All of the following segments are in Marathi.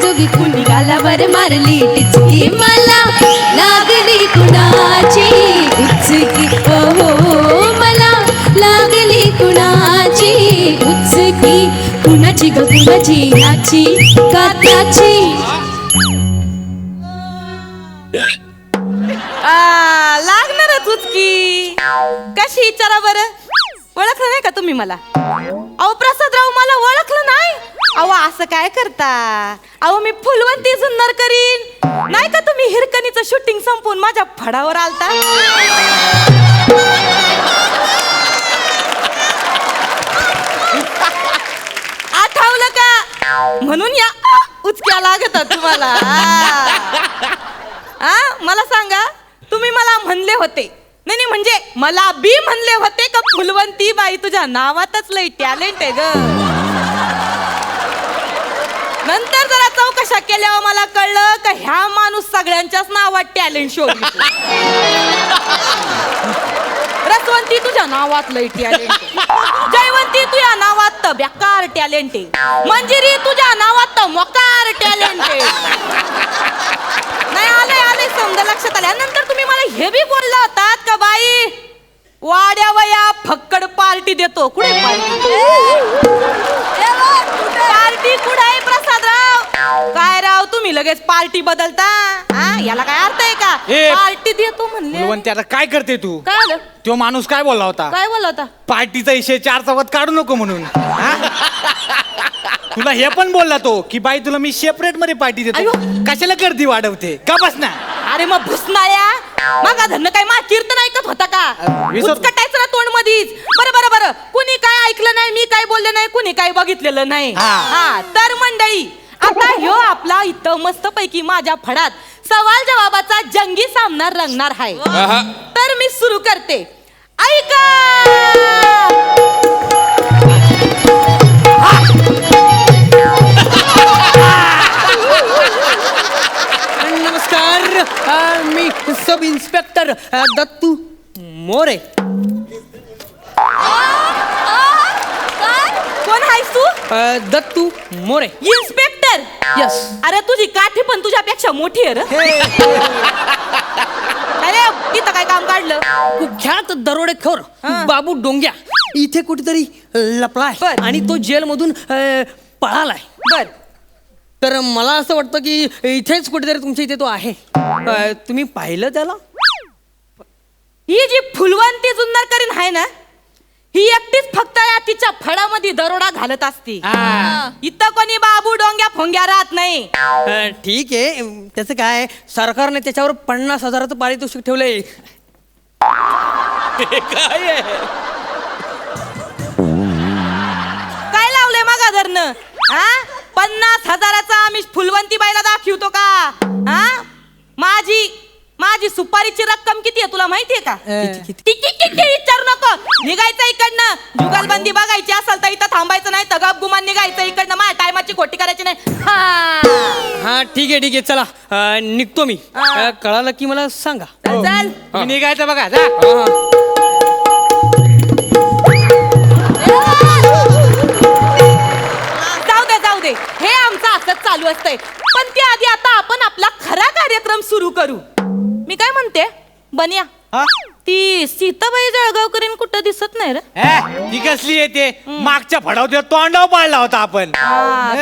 जोगी कुणी गालावर मारली. टिचकी मला लागली कुणाची? उचकी ओ हो, हो, हो मला लागली कुणाची? उचकी कुणाची ग कुणाची? याची कात्याची लागणार उचकी. कशी विचारा बरं? ओळखलं नाही का तुम्ही मला? अहो प्रसादराव मला ओळखलं नाही. असं काय करता? अहो मी फुलवंती सुंदर करीन. नाही का तुम्ही हिरकणीचं शूटिंग संपवून माझ्या फडावर आलता? आठवलं का? म्हणून या उचक्या लागतात तुम्हाला. आ. आ मला सांगा तुम्ही मला म्हणले होते. नाही नाही म्हणजे मला बी म्हणले होते का फुलवंती बाई तुझ्या नावातच लय टॅलेंट आहे ग? नंतर जरा चौकशा केल्यावर मला कळलं का ह्या माणूस सगळ्यांच्याच नावात टॅलेंट शो रसवंती तुझ्या नावात लय टॅलेंट जयवंती तुझ्या नावात तर बेकार टॅलेंट आहे. मंजिरी तुझ्या नावात तर मोकार टॅलेंट आहे. नाही आलंय आलंय समजा लक्षात आल्या. नंतर तुम्ही मला हे बी बोलला होतात का बाई? वाड्या वया फक्कड पार्टी देतो. कुठे पार्टी? पार्टी कुठे आहे प्रसादराव? काय राव तुम्ही लगेच पार्टी बदलता? हा याला काय अर्थ आहे का? ए, पार्टी देतो म्हणले. फुलवंती आता काय करते तू? काय आलं तो माणूस काय बोलला होता? काय बोलला होता? पार्टीचा विषय चार चौकात काढू नको म्हणून. हा? तुला हे पण बोलला तो की बाई तुला मी सेपरेटमध्ये पार्टी देतो. अयो. कशाला गर्दी वाढवते? का बस ना अरे मग भुसनाळ्या मग धन्न काय? मा कीर्तन ऐकत होता का? विसर- उचकटायचं ना तोंड मधीच बरं बरं बरं. कुणी काय ऐकलं नाही मी काय बोलले नाही कुणी काय बघितलेलं नाही. हा. हा तर मंडळी आता ह्यो आपला इथं मस्त पैकी माझ्या फडात सवाल जवाबाचा जंगी सामना रंगणार आहे. तर मी सुरू करते. ऐका! अ, दत्तू मोरे. कोण आहेस तू? अ, दत्तू मोरे. इन्स्पेक्टर यस अरे तुझी काठी पण तुझ्यापेक्षा मोठी आहे रे. अरे तिथं काय काम काढलं? कुख्यात दरोडेखोर. बाबू डोंग्या. इथे कुठेतरी लपलाय बर. आणि तो जेलमधून अ, पळालाय. बर. तर मला असं वाटतं की इथेच कुठेतरी तुमच्या इथे तो आहे. अ, तुम्ही पाहिलं त्याला? ही जी फुलवंती जुन्नर करीन आहे ना ही एकटीच फक्त या तिच्या फडामध्ये दरोडा घालत असते. हा. इथं कोणी बाबू डोंग्या फोंग्या राहत नाही. अ, ठीक आहे. त्याचं काय सरकारने त्याच्यावर पन्नास हजाराचं पारितोषिक ठेवलंय. काय लावलंय मागा धरणं हा? पन्नास हजाराचा आम्ही फुलवंती बाईला दाखवतो का? हा? माझी माझी सुपारीची रक्कम किती आहे तुला माहितीये का? विचारू नको. निघायचं इकडनं. जुगलबंदी बघायची असेल तर इथं थांबायचं नाही तर गप गुमान निघायचं इकडनं. माझ्या टायमाची खोटी करायची नाही. हा. हा ठीक आहे ठीक आहे. चला अ, निघतो मी. हा. अ, कळालं की मला सांगा. चल. निघायचं बघा जा. असंच चालू असतंय. पण त्याआधी आता आपण आपला खरा कार्यक्रम सुरू करू. मी काय म्हणते? बनिया. हा? ती सीताबाई जळगावकरीन कुठं दिसत नाही रे. ए, ती कसली येते मागच्या फडावते तोंडाव पाडला होता आपण.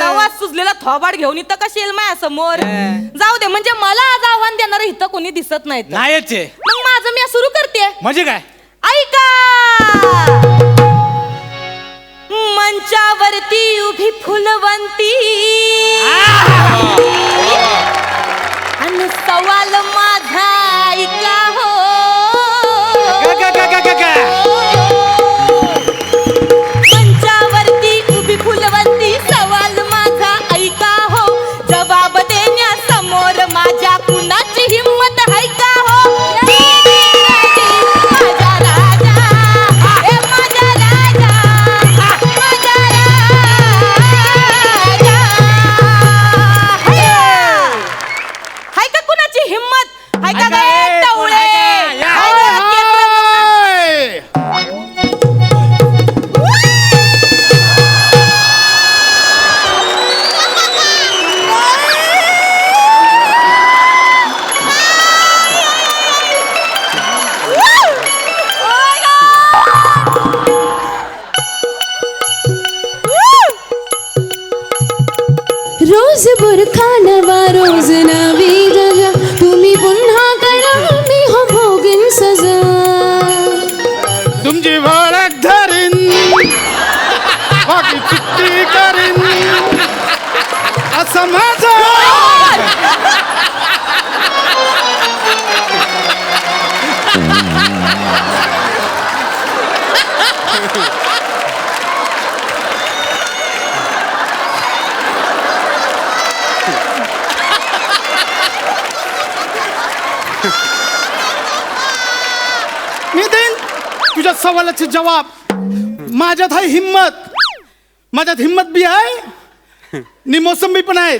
तवा सुजलेला थोबाड घेऊन इथं कशी येईल माझ्यासमोर. जाऊ दे म्हणजे मला आज आव्हान देणार इथं कोणी दिसत नाही नाहीच आहे. मग माझं मी सुरू करते. म्हणजे काय? ऐका! मंचावरती उभी फुलवंती. आणि सवाल माझा ऐका हो. उरखानवा रोज नवी जगा तुम्ही पुन्हा करा मी हो भोगीन सजा तुमची ओळख धरीन बाकी चिठ्ठी करीन असं माझं सवालाचे जवाब. माझ्यात आहे हिम्मत. माझ्यात हिम्मत बी आहे. नि मोसंबी पण आहे.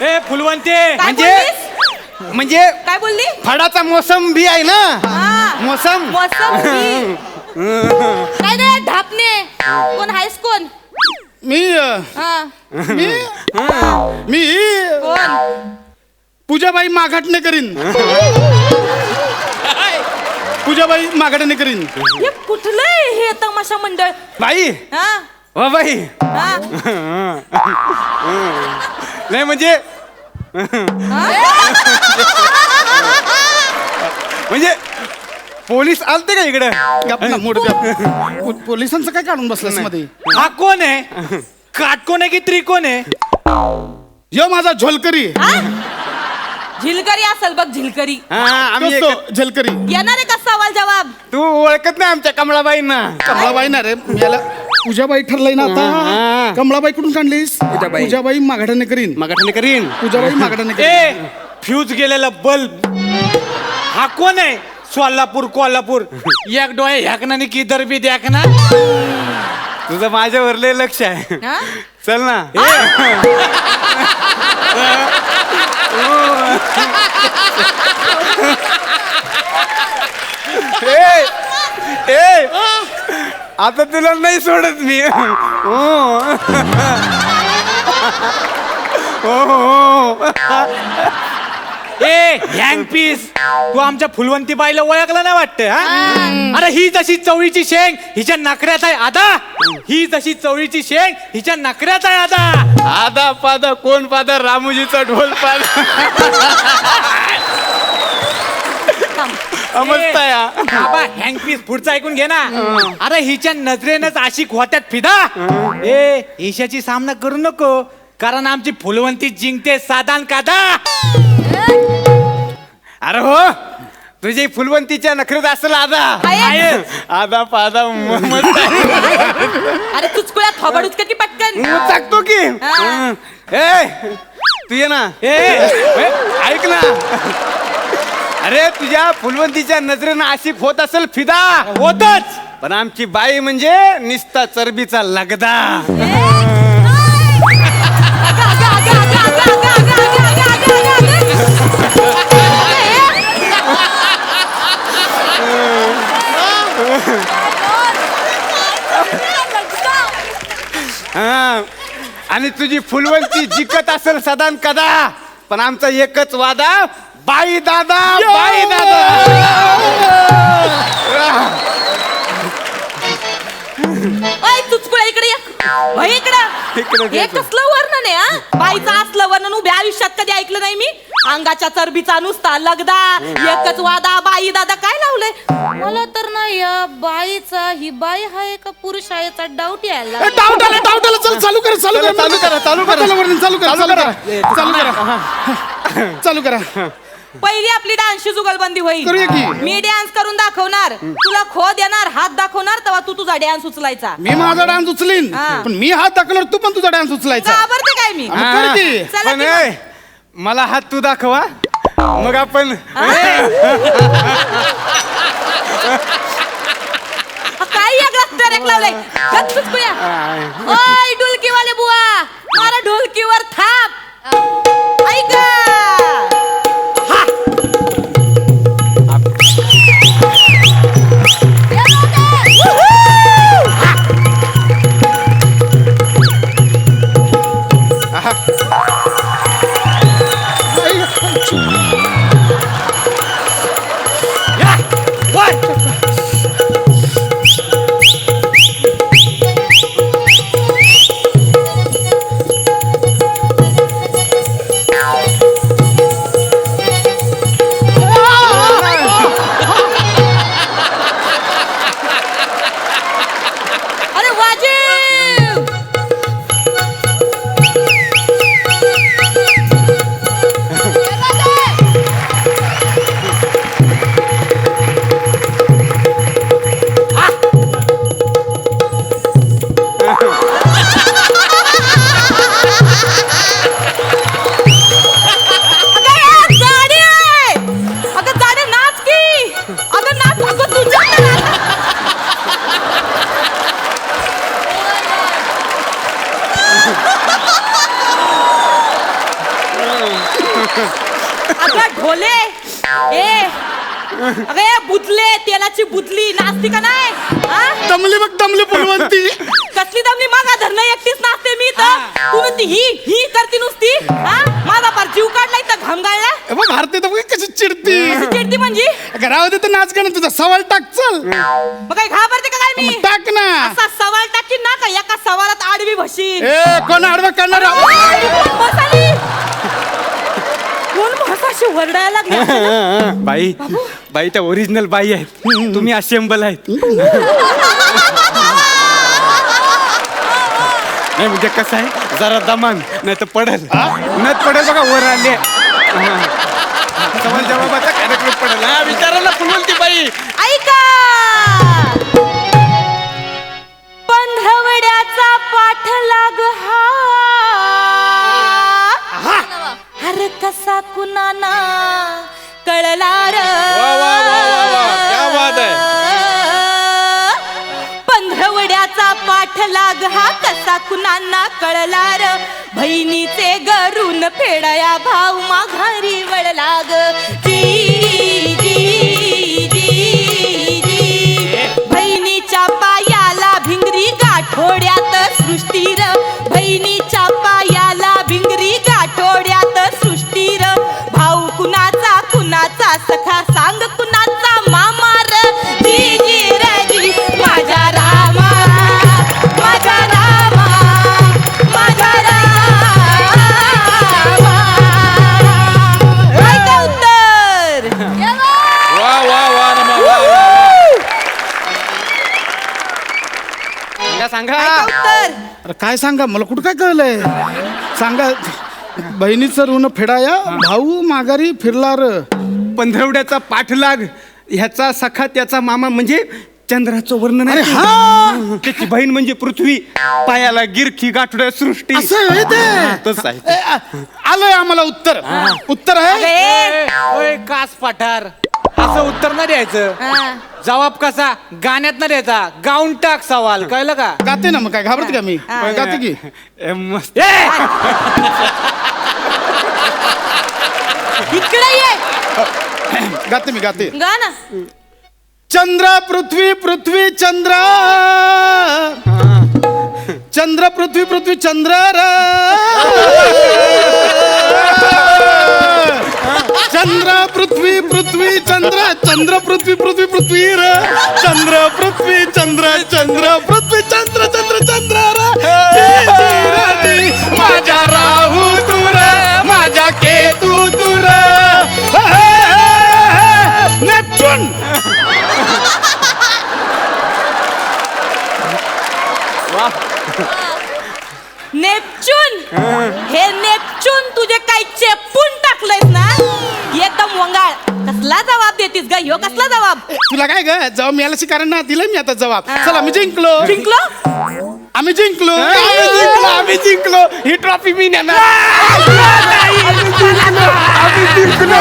ए फुलवंते! काय म्हणजे बोललीस? म्हणजे काय बोलली? फळाचा मोसम बी आहे ना? हा. मोसम? मोसंबी. काय रे ढापणे कोण आहेस कोण? मी अं, हा. मी? मी? कोण? पूजाबाई माघाटणे करीन. पूजाबाई माघाटणे करीन. हे कुठलं आहे हे तमाशा मंडळ? बाई. हा? वा बाई. हा? नाही म्हणजे म्हणजे पोलीस आलते का इकडे? गप ना, मूड गप. पो- पोलिसांचं काय काढून बसलासमध्ये? हा कोण आहे? काटकोण आहे की त्रिकोण आहे? यो माझा झोलकरी. झिलकरी असेल बघ झिलकरी. आम्ही झलकरी. येणार आहे का सवाल जवाब? तू ओळखत नाही आमच्या कमळाबाईंना. कमळाबाई ना रे याला पूजाबाई ठरलंय ना आता. कमळाबाई कुठून काढलीस? पूजाबाई. पूजाबाई माघाटाने करीन. मग करीन. पूजाबाई माघाटाने करीन. ए फ्यूज गेलेला बल्ब. हा कोण आहे? सोलापूर कोल्हापूर. एक डोळे ह्याकनाने किधर बी ना तुझं माझ्यावर लय लक्ष आहे. हा? चल ना ए, ए, आता तुला नाही सोडत मी. हो. हो ए हँग पीस तू आमच्या फुलवंती बाईला ओळखलं नाही वाटतं हा? अरे ही जशी चवळीची शेंग हिच्या नखऱ्यात आहे आदा. ही जशी चवळीची शेंग हिच्या नखऱ्यात आहे आदा. आधा पादा कोण पादा रामूजीचा ढोल पादा. बाबा हँग पीस पुढचं ऐकून घे ना. अरे हिच्या नजरेनच आशिक होत्यात फिदा. ए ईशाची सामना करू नको कारण आमची फुलवंती जिंकते साधान कादा. अरे हो तुझी फुलवंतीच्या नखरेत असेल आधा आहे. आधा पादा म- मस्त आहे. अरे तुझकुळ्या थोबड उचकती पटकन. मग टाकतो की. हा. ए तू ये ना. ए. ए, ऐक ना. अरे तुझ्या फुलवंतीच्या नजरेनं आशिक होत असेल फिदा. होतच. पण आमची बाई म्हणजे निस्ता चरबीचा लगदा. हा. आणि तुझी फुलवंती जिकत असेल सदान कदा. पण आमचा एकच वादा बाई दादा बाई दादा. ओय इकडे ये. इकडं. इकडं हे. कसलं वर्णन आहे हा? बाईचं असलं वर्णन उभ्या आयुष्यात कधी ऐकलं नाही मी? अंगाच्या चरबीचा नुसता लगदा एकच वादा बाई दादा काय लावलंय? मला तर नाही या बाईचा ही बाई आहे का पुरुष आहे याचा डाऊट यायला डाऊट आला डाऊट आला. चल चालू करा चालू करा. चालू करा, चालू करा. चला, करा चालू चालू करा. करा. चालू करा. चालू करा. पहिली आपली डान्सची जुगलबंदी होईल. की. मी डान्स करून दाखवणार. तुला खो देणार हात दाखवणार तेव्हा तू तुझा डान्स उचलायचा. मी माझा डान्स उचलीन. हा. पण मी हात दाखवणार तू पण तुझा डान्स उचलायचा. घाबरते काय मी? मग कर की. चला पण की मग. ए, मला हात तू दाखवा. मग आपण हा, काय या ट्रॅक लावलंय गप चुचकुया. ओय ढोलकीवाले बुवा. मारा ढोलकीवर थाप. ऐका. चिडती चिडती म्हणजे? घरामध्ये तर नाच का ना तुझा सवाल टाक चल. मग काही घाबरते का काय मी? मग टाक ना. असा सवाल टाकीन ना का एका सवालात आडवी भशीन ए कोण आडवा करणार? कोण वरडायला बाई बाई त्या ओरिजिनल बाई आहेत. तुम्ही असेंबल आहेत. नाही म्हणजे कसं आहे? जरा दमान नाही तर पडल नत पडेल बघा वर आले. सवाल जवाबाचा कार्यक्रम पडेल हा विचारायला फुलवंती बाई. ऐका. पंधरवड्याचा पाठलाग हा. हर कसा कुणाना कळला र वा, वा, वा, वा, वा. क्या बात पंधरवड्याचा पाठलाग हा कसा कुणांना कळला र बहिणीचे गरून फेडया भाऊ माघारी वळला गाठोड्यात सृष्टीर बहिणीच्या पायाला भिंगरी गाठोड्यात सृष्टीर भाऊ कुणाचा कुणाचा सखा काय सांगा? मला कुठं काय कळलंय? सांगा. बहिणीचं ऋण फेडाया भाऊ माघारी फिरला र पंधरवड्याचा पाठलाग ह्याचा सखा त्याचा मामा म्हणजे चंद्राचं वर्णन अरे आहे. हा! त्याची बहीण म्हणजे पृथ्वी पायाला गिरखी गाठोड्या सृष्टी. असं आहे ते? तसं आहे ए, आ- आलंय आम्हाला उत्तर. उत्तर आहे? कास पठार. असं उत्तर नाही द्यायचं. हा. जवाब कसा? गाण्यात न द्यायचा. गाऊन टाक सवाल. कळलं का? गाते ना मग काय? घाबरते का मी? गाते की? ए, मस्त. ए! इकडे ये. गाते मी गाते. गा ना. चंद्र पृथ्वी पृथ्वी चंद्र. चंद्र पृथ्वी पृथ्वी चंद्र र. चंद्र पृथ्वी पृथ्वी चंद्र चंद्र पृथ्वी पृथ्वी पृथ्वी र. चंद्र पृथ्वी चंद्र चंद्र पृथ्वी चंद्र चंद्र चंद्र र. माझ्या राहू तू र माझ्या केतू तू र. हे, नेपच्यून. नेपच्यून. हे नेपच्यून तुझे काही चेपून टाकलंयस ना? एकदम वंगाळ. कसला जबाब देतीस ग? ह्यो कसला जबाब तुला काय ग? जबाब मिळाल्याचे कारण ना? दिलं मी आता जबाब चला मी जिंकलो. जिंकलो? आम्ही जिंकलो. आम्ही जिंकलो आम्ही जिंकलो. ही ट्रॉफी मी नेणार. आम्ही जिंकलो. अरे चिचकुल्या,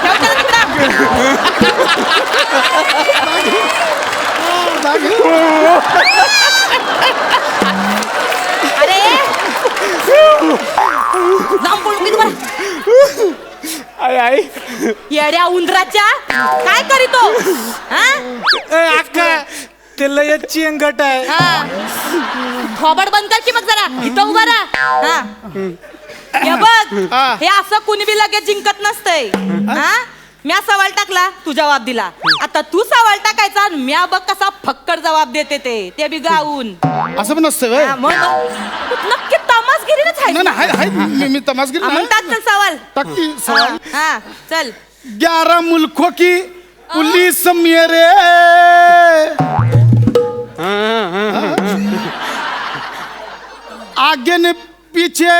ठेव त्याला तिकडं. आई आई? येड्या उंदराच्या? काय करीतो? हा? ए, अक्का ते लय चिंगट आहे. हा. थोबड बंद कर की मग जरा. इथं उभा राहा. हा. हे बघ हा. हे असं कुणी बी लगेच जिंकत नसतंय. हा? म्या सवाल टाकला तू जबाब दिला. आता तू सवाल टाकायचा आणि म्या बघ कसा फक्कड जबाब देते ते. ते बी गाऊन. असं पण नसतं व्हय? हा, मग? तू नक्की तमासगिरीनच आहे नाही ना हाय हाय मी मी तमासगिरी हा, मग नाही. टाक चल सवाल. टाकती सवाल? हा चल. ग्यारह मुल्कों की पुलिस मेरे आगे ने पीछे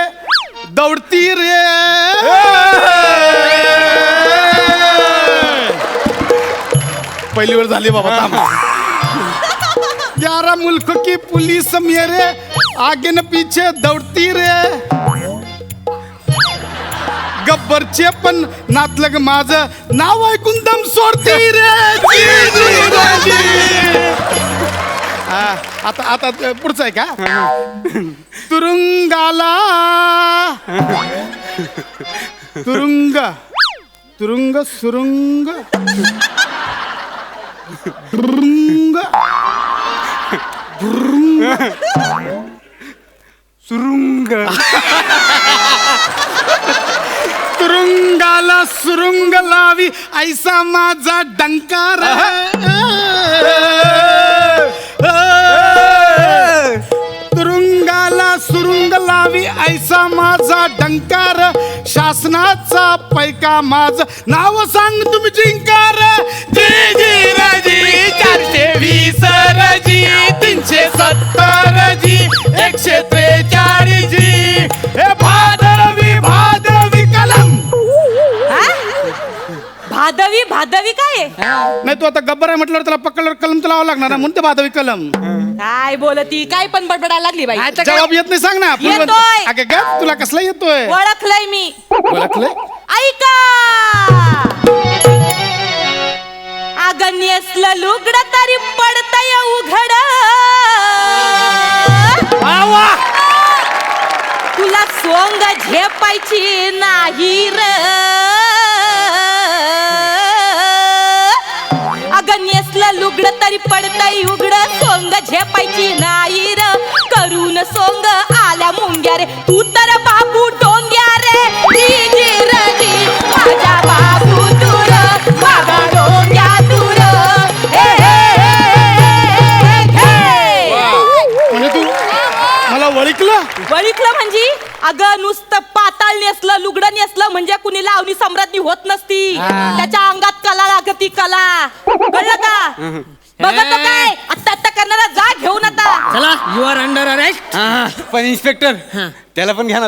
दौड़ती रे. पहिली वेळ झाली बाबा थांब. ग्यारह मुल्क की पुलिस मेरे आगे न पीछे दौड़ती रे. गब्बरचे पण नातलग माझ नाव ऐकून दम सोडती रे. जी, जी, रे, जी. आता आता पुढचं आहे का? तुरुंगाला. तुरुंग तुरुंग सुरुंग. रुंग सुरुंग तुरुंगाला सुरुंग लावी ऐसा माझा डंकार तुरुंगाला सुरुंग लावी ऐसा माझा डंकार शासनाचा पैका माझ नाव सांग तुम्ही जिंकार सत्तर जी एकशे त्रेचाळीस जी हे भादरवी भादरवी कलम. हा? भादवी भादवी काय? आहे? नाही तू आता गब्बर आहे म्हटल्यावर त्याला पकडल्यावर कलम तर लावावं लागणार ना म्हणून ते भादवी कलम. काय बोलती? काय पण बडबडायला लागली बाई? जबाब येत नाही सांग ना. येतोय. अगे ग तुला कसला येतोय? ओळखलंय मी. ओळखलंय? ऐका! अगं नेसलं लुगड तरी पडतय उघड तुला सोंग झेपायची नाही र. अगं नेसलं लुगड तरी पडतय उघड सोंग झेपायची नाही र. करून सोंग आल्या मुंग्या रे तू तर बाबू डोंग्या रे. अगं नुसतं पाताळ नेसलं लुगडं नेसलं म्हणजे कुणी लावणी सम्राज्ञी होत नसती. त्याच्या अंगात कला लागती कला. कळलं का? बघत काय आत्ता आत्ता करणारा जा घेऊन आता. चला यू आर अंडर अरेस्ट पण इन्स्पेक्टर त्याला पण घ्या ना.